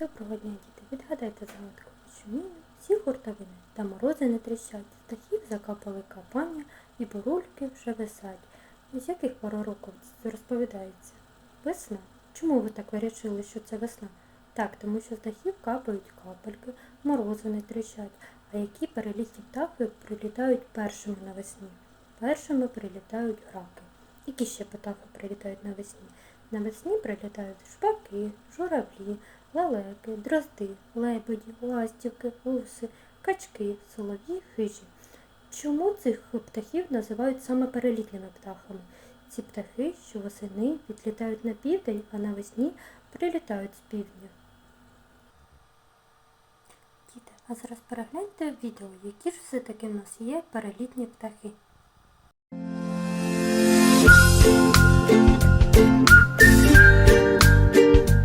Доброго дня, діти! Відгадайте загадку. Шуміє всі гуртовини та морози не тріщать. З птахів закапали капання і бурульки вже висять. З яких пора року це розповідається? Весна. Чому ви так вирішили, що це весна? Так, тому що з дахів капають капельки, морози не тріщать. А які перелітні птахи прилітають першими навесні? Першими прилітають граки. Які ще птахи прилітають навесні? Навесні прилітають шпаки, журавлі, лелеки, дрозди, лебеді, ластівки, гуси, качки, солов'ї, хижі. Чому цих птахів називають саме перелітніми птахами? Ці птахи, що восени відлітають на південь, а навесні прилітають з півдня. Діти, а зараз перегляньте відео, які ж все-таки в нас є перелітні птахи.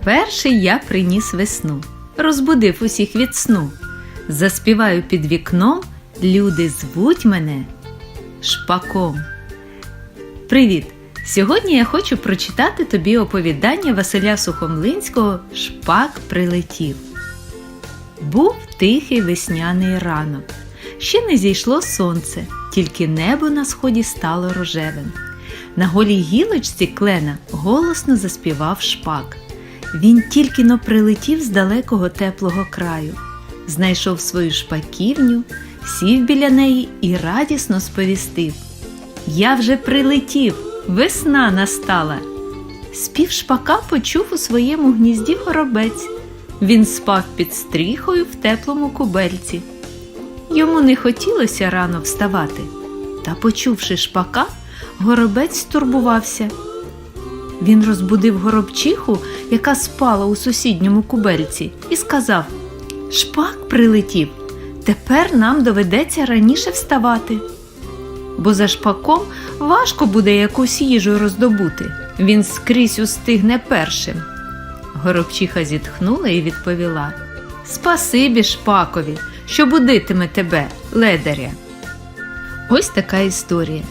Перший я приніс весну, розбудив усіх від сну. Заспіваю під вікном, люди звуть мене шпаком. Привіт! Сьогодні я хочу прочитати тобі оповідання Василя Сухомлинського Шпак прилетів. Був тихий весняний ранок. Ще не зійшло сонце, тільки небо на сході стало рожевим. На голій гілочці клена голосно заспівав шпак. Він тільки но прилетів з далекого теплого краю, знайшов свою шпаківню, сів біля неї і радісно сповістив. Я вже прилетів, весна настала. Спів шпака почув у своєму гнізді горобець. Він спав під стріхою в теплому кубельці. Йому не хотілося рано вставати, та, почувши шпака, горобець стурбувався. Він розбудив горобчиху, яка спала у сусідньому кубельці, і сказав Шпак прилетів. Тепер нам доведеться раніше вставати. Бо за шпаком важко буде якусь їжу роздобути. Він скрізь устигне першим. Горобчиха зітхнула і відповіла Спасибі шпакові, що будитиме тебе, ледаря. Ось така історія.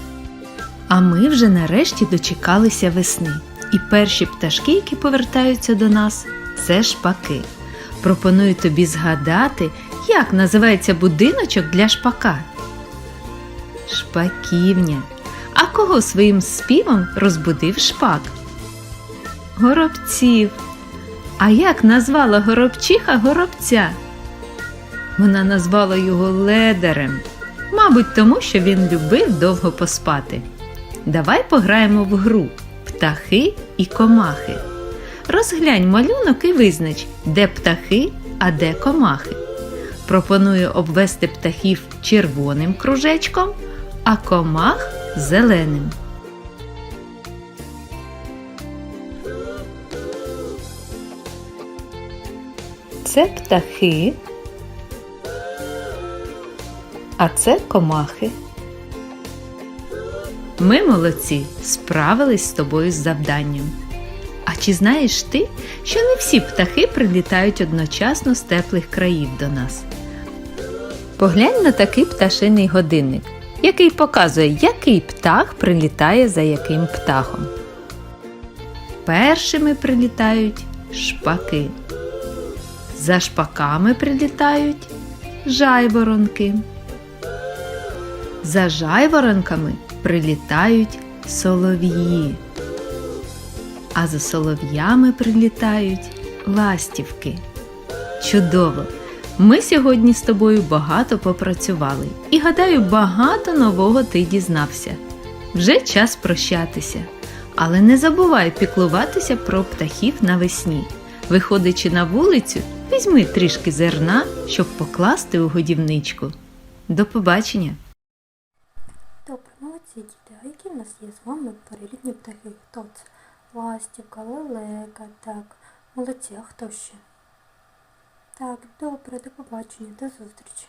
А ми вже нарешті дочекалися весни. І перші пташки, які повертаються до нас, це шпаки. Пропоную тобі згадати, як називається будиночок для шпака. Шпаківня. А кого своїм співом розбудив шпак? Горобців. А як назвала горобчиха горобця? Вона назвала його ледарем, мабуть, тому що він любив довго поспати. Давай пограємо в гру птахи і комахи. Розглянь малюнок і визнач, де птахи, а де комахи. Пропоную обвести птахів червоним кружечком, а комах зеленим. Це птахи, а це комахи. Ми молодці, справились з тобою з завданням. А чи знаєш ти, що не всі птахи прилітають одночасно з теплих країв до нас? Поглянь на такий пташиний годинник, який показує, який птах прилітає за яким птахом. Першими прилітають шпаки. За шпаками прилітають жайворонки. За жайворонками прилітають солов'ї, а за солов'ями прилітають ластівки. Чудово! Ми сьогодні з тобою багато попрацювали і, гадаю, багато нового ти дізнався. Вже час прощатися. Але не забувай піклуватися про птахів навесні. Виходячи на вулицю, візьми трішки зерна, щоб покласти у годівничку. До побачення! Добре, діти. А які в нас є з вами перелітні птахи? Хто це? Ластівка, лелека, так. Молодці, а хто ще? Так, добре, до побачення, до зустрічі.